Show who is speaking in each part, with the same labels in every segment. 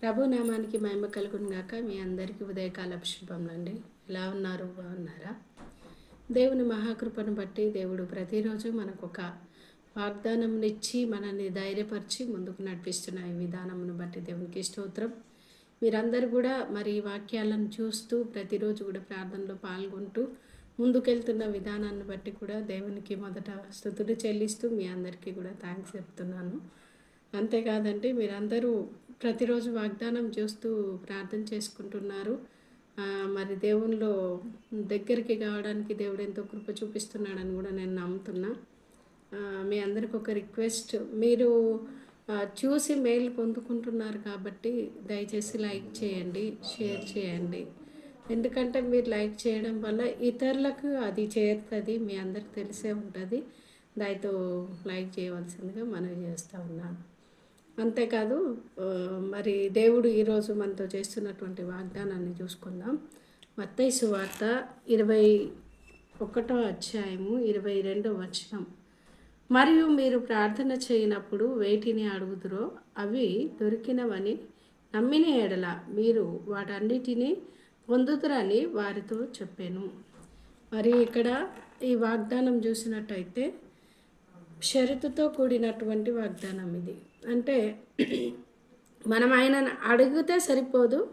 Speaker 1: ప్రభు నామానికి మహిమ కలుగును గాక. మీ అందరికీ ఉదయకాల శుభములండి ఎలా ఉన్నారు? బాగున్నారా? దేవుని మహాకృపను బట్టి దేవుడు ప్రతిరోజు మనకు ఒక వాగ్దానంనిచ్చి మనల్ని ధైర్యపరిచి ముందుకు నడిపిస్తున్న ఈ విధానమును బట్టి దేవునికి స్తోత్రం. మీరందరూ కూడా మరి ఈ వాక్యాలను చూస్తూ ప్రతిరోజు కూడా ప్రార్థనలో పాల్గొంటూ ముందుకెళ్తున్న విధానాన్ని బట్టి కూడా దేవునికి మొదట స్థుతులు చెల్లిస్తూ మీ అందరికీ కూడా థ్యాంక్స్ చెప్తున్నాను. అంతేకాదండి మీరందరూ ప్రతిరోజు వాగ్దానం చూస్తూ ప్రార్థన చేసుకుంటున్నారు. మరి దేవునిలో దగ్గరికి కావడానికి దేవుడు ఎంతో కృప చూపిస్తున్నాడని కూడా నేను నమ్ముతున్నా. మీ అందరికి ఒక రిక్వెస్ట్ మీరు చూసి మెయిల్ పొందుకుంటున్నారు కాబట్టి దయచేసి లైక్ చేయండి షేర్ చేయండి. ఎందుకంటే మీరు లైక్ చేయడం వల్ల ఇతరులకు అది చేరుతుంది మీ అందరికి తెలిసే ఉంటుంది. దానితో లైక్ చేయవలసిందిగా మనం చేస్తూ ఉన్నాను. అంతేకాదు మరి దేవుడు ఈరోజు మనతో చేస్తున్నటువంటి వాగ్దానాన్ని చూసుకుందాం. మత్తైసు వార్త ఇరవై ఒకటో అధ్యాయము ఇరవై రెండో వచనం. మరియు మీరు ప్రార్థన చేయనప్పుడు వేటిని అడుగుదురో అవి దొరికినవని నమ్మిన ఎడల మీరు వాటన్నిటినీ పొందుతురని వారితో చెప్పాను. మరి ఇక్కడ ఈ వాగ్దానం చూసినట్టయితే షరతుతో కూడినటువంటి వాగ్దానం ఇది. అంటే మనం ఆయనను అడిగితే సరిపోదు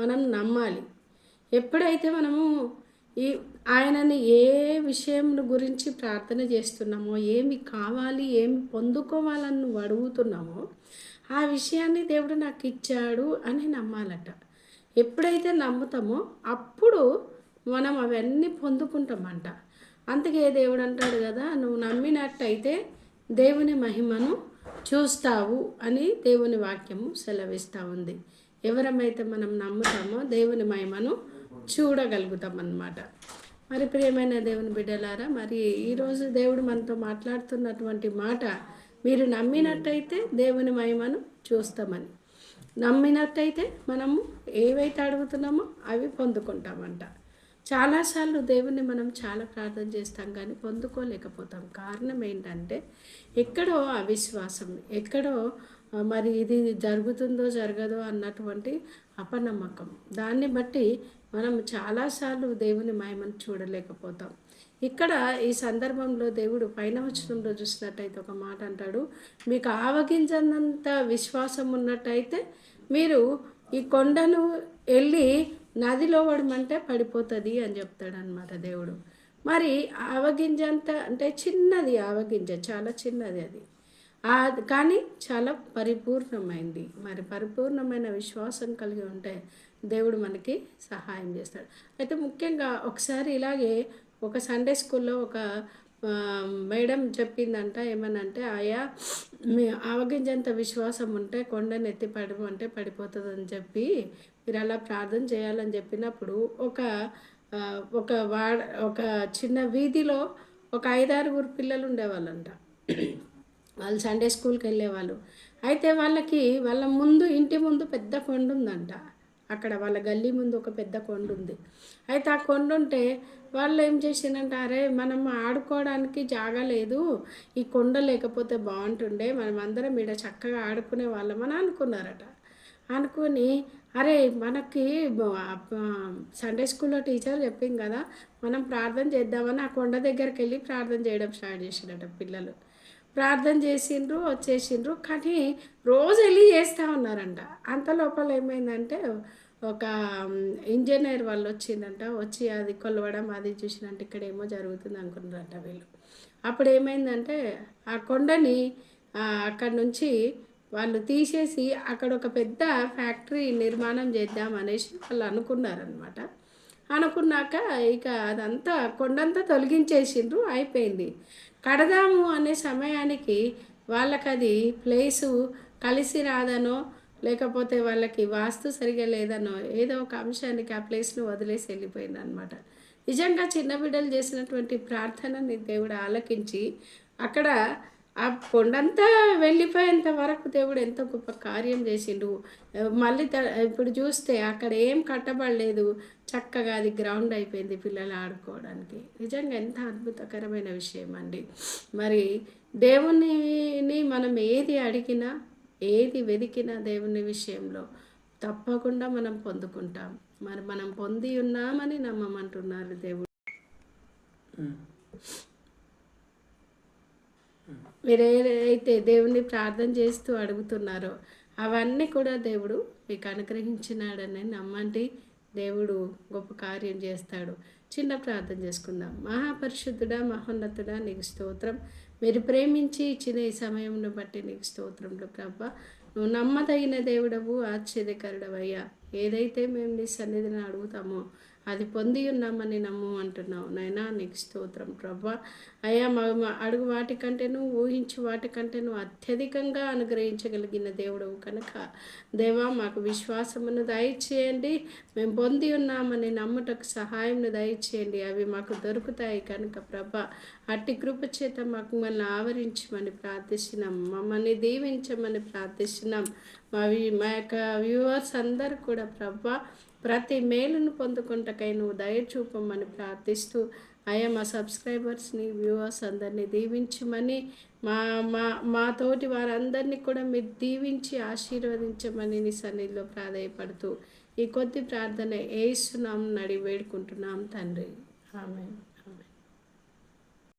Speaker 1: మనం నమ్మాలి. ఎప్పుడైతే మనము ఈ ఆయనని ఏ విషయం గురించి ప్రార్థన చేస్తున్నామో ఏమి కావాలి ఏమి పొందుకోవాలని నువ్వు అడుగుతున్నామో ఆ విషయాన్ని దేవుడు నాకు ఇచ్చాడు అని నమ్మాలట. ఎప్పుడైతే నమ్ముతామో అప్పుడు మనం అవన్నీ పొందుకుంటామంట. అందుకే దేవుడు అంటాడు కదా నువ్వు నమ్మినట్టయితే దేవుని మహిమను చూస్తావు అని దేవుని వాక్యము సెలవిస్తూ ఉంది. ఎవరమైతే మనం నమ్ముతామో దేవుని మహిమను చూడగలుగుతాం అన్నమాట మరి ప్రియమైన దేవుని బిడ్డలారా మరి ఈరోజు దేవుడు మనతో మాట్లాడుతున్నటువంటి మాట మీరు నమ్మినట్టయితే దేవుని మహిమను చూస్తామని. నమ్మినట్టయితే మనము ఏవైతే అడుగుతున్నామో అవి పొందుకుంటామంట. చాలాసార్లు దేవుణ్ణి మనం చాలా ప్రార్థన చేస్తాం కానీ పొందుకోలేకపోతాం. కారణం ఏంటంటే ఎక్కడో అవిశ్వాసం ఎక్కడో మరి ఇది జరుగుతుందో జరగదో అన్నటువంటి అపనమ్మకం. దాన్ని బట్టి మనం చాలాసార్లు దేవుని మాయమని చూడలేకపోతాం. ఇక్కడ ఈ సందర్భంలో దేవుడు పైన వచనంలో చూసినట్టయితే ఒక మాట అంటాడు మీకు ఆవగించనంత విశ్వాసం ఉన్నట్టయితే మీరు ఈ కొండను వెళ్ళి నదిలో పడమంటే పడిపోతుంది అని చెప్తాడు అనమాట దేవుడు. మరి ఆవగింజ అంత అంటే చిన్నది ఆవగింజ చాలా చిన్నది అది. కానీ చాలా పరిపూర్ణమైంది. మరి పరిపూర్ణమైన విశ్వాసం కలిగి ఉంటే దేవుడు మనకి సహాయం చేస్తాడు. అయితే ముఖ్యంగా ఒకసారి ఇలాగే ఒక సండే స్కూల్లో ఒక మేడం చెప్పిందంట ఏమనంటే ఆయా మీ ఆవగింజంత విశ్వాసం ఉంటే కొండను ఎత్తి పడమంటే పడిపోతుందని చెప్పి మీరు అలా ప్రార్థన చేయాలని చెప్పినప్పుడు ఒక ఒక వాడ ఒక చిన్న వీధిలో ఒక ఐదారుగురు పిల్లలు ఉండేవాళ్ళంట. వాళ్ళు సండే స్కూల్కి వెళ్ళేవాళ్ళు. అయితే వాళ్ళకి వాళ్ళ ముందు ఇంటి ముందు పెద్ద కొండ ఉందంట అక్కడ వాళ్ళ గల్లీ ముందు ఒక పెద్ద కొండ ఉంది అయితే ఆ కొండ ఉంటే వాళ్ళు ఏం చేసిందంటే అరే మనం ఆడుకోవడానికి జాగా లేదు ఈ కొండ లేకపోతే బాగుంటుండే మనం అందరం ఈడ చక్కగా ఆడుకునే వాళ్ళమని అనుకున్నారట. అనుకొని అరే మనకి సండే స్కూల్లో టీచర్ చెప్పింది కదా మనం ప్రార్థన చేద్దామని ఆ కొండ దగ్గరికి వెళ్ళి ప్రార్థన చేయడం స్టార్ట్ చేసినట పిల్లలు. ప్రార్థన చేసిండ్రు వచ్చేసిండ్రు. కానీ రోజు వెళ్ళి చేస్తూ ఉన్నారంట. అంత లోపల ఏమైందంటే ఒక ఇంజనీర్ వాళ్ళు వచ్చిందంట. వచ్చి అది కొలవడం అది చూసినట్టు ఇక్కడ ఏమో జరుగుతుంది అనుకున్నారంట వీళ్ళు. అప్పుడు ఏమైందంటే ఆ కొండని అక్కడి అక్కడ నుంచి వాళ్ళు తీసేసి అక్కడ ఒక పెద్ద ఫ్యాక్టరీ నిర్మాణం చేద్దాం అనేసి వాళ్ళు అనుకున్నారనమాట అనుకున్నాక ఇక అదంతా కొండంతా తొలగించేసిండ్రు అయిపోయింది. కడదాము అనే సమయానికి వాళ్ళకి అది ప్లేసు కలిసి రాదనో లేకపోతే వాళ్ళకి వాస్తు సరిగా లేదనో ఏదో ఒక అంశానికి ఆ ప్లేస్ను వదిలేసి వెళ్ళిపోయింది అనమాట నిజంగా చిన్న బిడ్డలు చేసినటువంటి ప్రార్థనని దేవుడు ఆలకించి అక్కడ ఆ కొండంతా వెళ్ళిపోయేంత వరకు దేవుడు ఎంతో గొప్ప కార్యం చేసిండు. మళ్ళీ ఇప్పుడు చూస్తే అక్కడ ఏం కట్టబడలేదు. చక్కగా అది గ్రౌండ్ అయిపోయింది పిల్లలు ఆడుకోవడానికి. నిజంగా ఎంత అద్భుతకరమైన విషయం అండి. మరి దేవునిని మనం ఏది అడిగినా ఏది వెతికినా దేవుని విషయంలో తప్పకుండా మనం పొందుకుంటాం. మరి మనం పొంది ఉన్నామని నమ్మమంటున్నారు దేవుడు. మీరు ఏదైతే దేవుణ్ణి ప్రార్థన చేస్తూ అడుగుతున్నారో అవన్నీ కూడా దేవుడు మీకు అనుగ్రహించినాడని నమ్మండి. దేవుడు గొప్ప కార్యం చేస్తాడు. చిన్న ప్రార్థన చేసుకుందాం. మహాపరిశుద్ధుడా మహోన్నతుడా నీకు స్తోత్రం. మీరు ప్రేమించి ఇచ్చిన ఈ సమయంను బట్టి నీకు స్తోత్రంలో ప్రభా. నువ్వు నమ్మదగిన దేవుడవు ఆశ్చర్యకరుడవయ్యా. ఏదైతే మేము నీ సన్నిధిని అడుగుతామో అది పొంది ఉన్నామని నమ్ము అంటున్నావు. నైనా నీకు స్తోత్రం. ప్రభా అయ్యా మా మా అడుగు వాటికంటేను ఊహించు వాటికంటేను అత్యధికంగా అనుగ్రహించగలిగిన దేవుడవు కనుక దేవా మాకు విశ్వాసమును దయచేయండి. మేము పొంది ఉన్నామని నమ్ముటకు సహాయంను దయచేయండి. అవి మాకు దొరుకుతాయి కనుక ప్రభా అట్టి కృప చేత మాకు మమ్మల్ని ఆవరించమని ప్రార్థిస్తున్నాం. మమ్మల్ని దీవించమని ప్రార్థిస్తున్నాం. మావి మా యొక్క వ్యూవర్స్ అందరూ కూడా ప్రభా ప్రతి మేలును పొందుకుంటకై నువ్వు దయచూపమని ప్రార్థిస్తూ అయ్యా మా సబ్స్క్రైబర్స్ని వ్యూవర్స్ అందరినీ దీవించమని మా మా మా తోటి వారందరినీ కూడా మీరు దీవించి ఆశీర్వదించమని నీ సన్నిధిలో ప్రాధాయపడుతూ ఈ కొద్ది ప్రార్థన వేయిస్తున్నాం నడి వేడుకుంటున్నాం తండ్రి. ఆమె